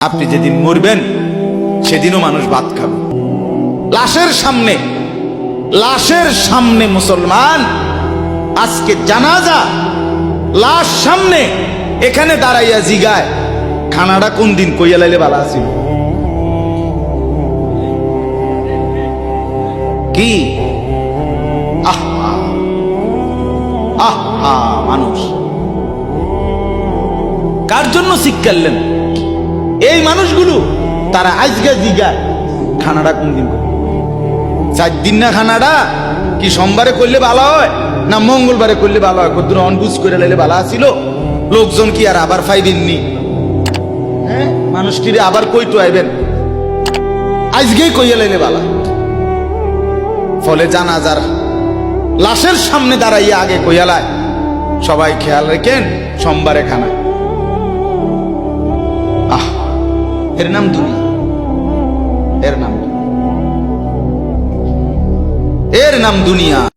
আপনি যেদিন মরবেন, সেদিনও মানুষ ভাত খাবে। লাশের সামনে লাশের সামনে মুসলমান, আজকে জানাজা, লাশ সামনে, এখানে দাঁড়াইয়া জিগায়। খানাটা কোন দিন কইয়া লাইলে ভালো আছিল কি? আহ, আহা মানুষ। কার জন্য এই মানুষগুলো, তারা আজকে জিগায়, খানাটা কোন দিন করবে? চার দিন না খানাটা, কি সোমবারে করলে ভালো হয়, না মঙ্গলবারে করলে ভালো হয়? কত অনবুজ করে লাইলে ভালো আছিল? লোকজন কি আর আবার ফাইবেননি হ্যাঁ? মানুষটিরে আবার কইতো আইবেন? আজকেই কইয়া লাইলে ভালো। ফলে জানাজার লাশের সামনে দাঁড়াইয়া আগে কইয়ালায় সবাই খেয়াল রেখেন, সোমবারে খানা এর নাম দুনিয়া এর নাম। এর নাম দুনিয়া।